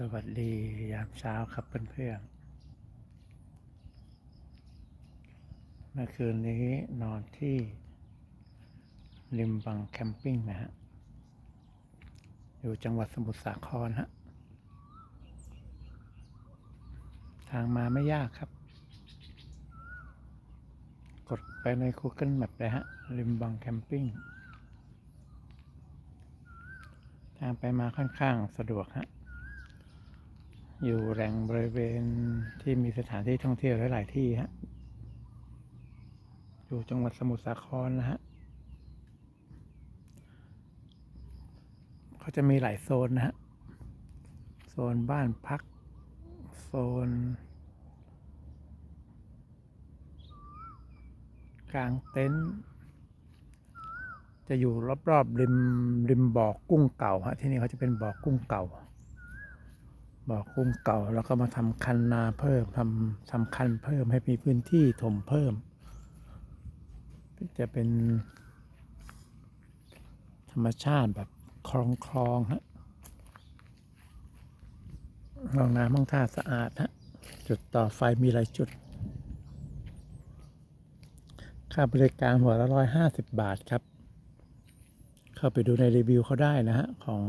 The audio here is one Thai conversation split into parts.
สวัสดียามเช้าครับเพื่อนๆ เมื่อคืนนี้นอนที่ริมบังแคมปิ้งนะฮะ อยู่จังหวัดสมุทรสาครฮะ ทางมาไม่ยากครับ กดไปใน Google Map เลยฮะ ริมบังแคมปิ้ง ทางไปมาค่อนข้างสะดวกฮะ อยู่แหล่งบริเวณที่มีสถานที่ท่องเที่ยวหลาย ๆ ที่ฮะ อยู่จังหวัดสมุทรสาครนะฮะเขาจะมีหลายโซนนะฮะ โซนบ้านพัก โซน กลางเต็นท์ จะอยู่รอบ ๆ ริมริมบ่อกุ้งเก่าฮะ ที่นี่เขาจะเป็นบ่อกุ้งเก่า บ่อกุ้งเก่าแล้วก็มาทำคันนาเพิ่มทำทำคันเพิ่มให้มีพื้นที่ถมเพิ่ม จะเป็น ธรรมชาติแบบคลองคลองฮะห้องน้ำห้องท่าสะอาดฮะจุดต่อไฟมีหลายจุด ค่าบริการหัวละร้อยห้าสิบบาทครับ เข้าไปดูในรีวิวเขาได้นะฮะ ของ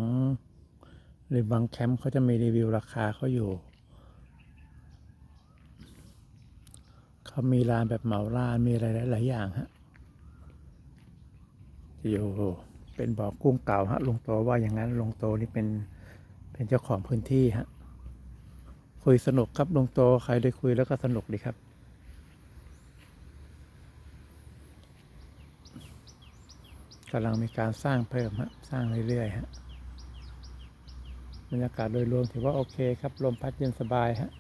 หริมบังแคมป์เขาจะมีรีวิวราคาเขาอยู่ เขามีร้านแบบเหมาร้านมีอะไรหลาย ๆ อย่างฮะอยู่เป็นบ่อกุ้งเก่าฮะลงโตว่าอย่างนั้นลงโตนี่เป็นเป็นเจ้าของพื้นที่ฮะคุยสนุกครับลงโตใครได้คุยแล้วก็สนุกดีครับกำลังมีการสร้างเพิ่มฮะสร้างเรื่อยๆฮะ บรรยากาศโดยรวมถือว่าโอเคครับ ลมพัดเย็นสบายฮะ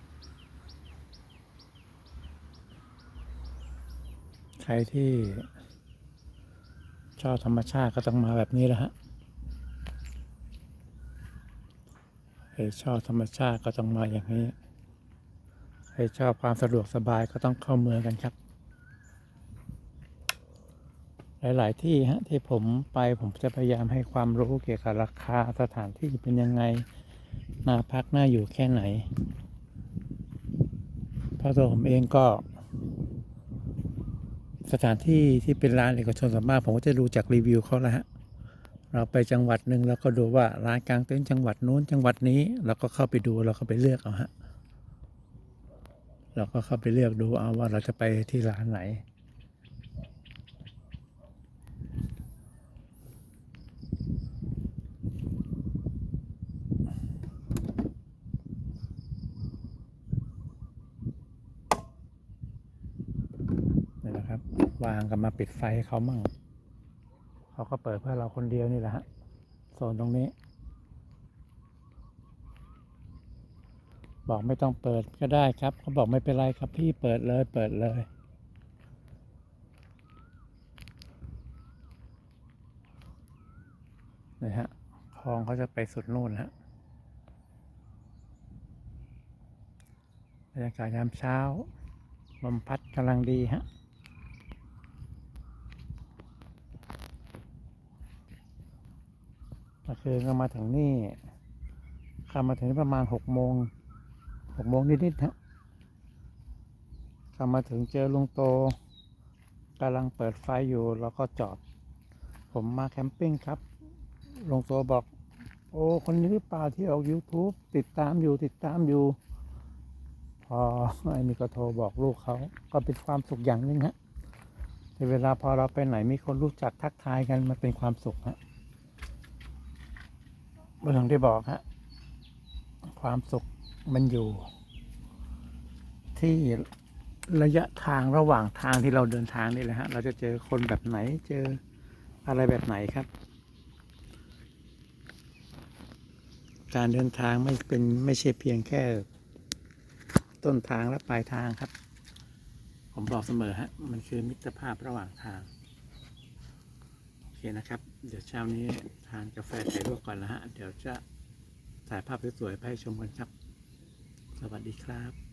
ใครที่ชอบธรรมชาติก็ต้องมาแบบนี้แหละฮะใครชอบธรรมชาติก็ต้องมาอย่างนี้ใครชอบความสะดวกสบายก็ต้องเข้าเมืองกันครับ หลาย ๆ ที่ฮะที่ผมไปผมจะพยายามให้ความรู้เกี่ยวกับราคาสถานที่เป็นยังไงน่าพักน่าอยู่แค่ไหนเพราะตัวผมเองก็ สถานที่ที่เป็นร้านเอกชนส่วนมากผมก็จะดูจากรีวิวเขาแล้วฮะเราไปจังหวัดหนึ่งเราก็ดูว่าร้านกลางเต็นท์จังหวัดนู้นจังหวัดนี้เราก็เข้าไปดูเราก็ไปเลือกเอาฮะเราก็เข้าไปเลือกดูเอาว่าเราจะไปที่ร้านไหน นี่แหละครับ วางกันมาปิดไฟให้เขามั่ง เขาก็เปิดเพื่อเราคนเดียวนี่แหละฮะโซนตรงนี้ บอกไม่ต้องเปิดก็ได้ครับ เขาบอกไม่เป็นไรครับพี่เปิดเลยเปิดเลยนี่ฮะคลองเขาจะไปสุดนู่นฮะบรรยากาศยามเช้าลมพัดกำลังดีฮะ เมื่อคืนก็มาถึงนี่ข้ามาถึงประมาณหกโมงหกโมงนิดๆฮะข้ามาถึงเจอลุงโตกำลังเปิดไฟอยู่แล้วก็จอด ผมมาแคมปิ้งครับลุงโตบอก โอ้ คนนี้หรือเปล่าที่ออก YouTube ติดตามอยู่ติดตามอยู่ พอไอ้นี่ก็โทรบอกลูกเขาก็เป็นความสุขอย่างหนึ่งฮะในเวลาพอเราไปไหนมีคนรู้จักทักทายกันมันเป็นความสุขฮะ มื่องที่บอกฮะความสุขมันอยู่ ที่ระยะทางระหว่างทางที่เราเดินทางนี่แหละฮะ เราจะเจอคนแบบไหนเจออะไรแบบไหนครับ การเดินทางไม่เป็นไม่ใช่เพียงแค่ ต้นทางและปลายทางครับ ผมบอกเสมอฮะ มันคือมิตรภาพระหว่างทาง อเคนะครับ เดี๋ยวเช้านี้ทานกาแฟไข่ลวกก่อนนะฮะ เดี๋ยวจะถ่ายภาพสวยๆไปให้ชมกันครับ สวัสดีครับ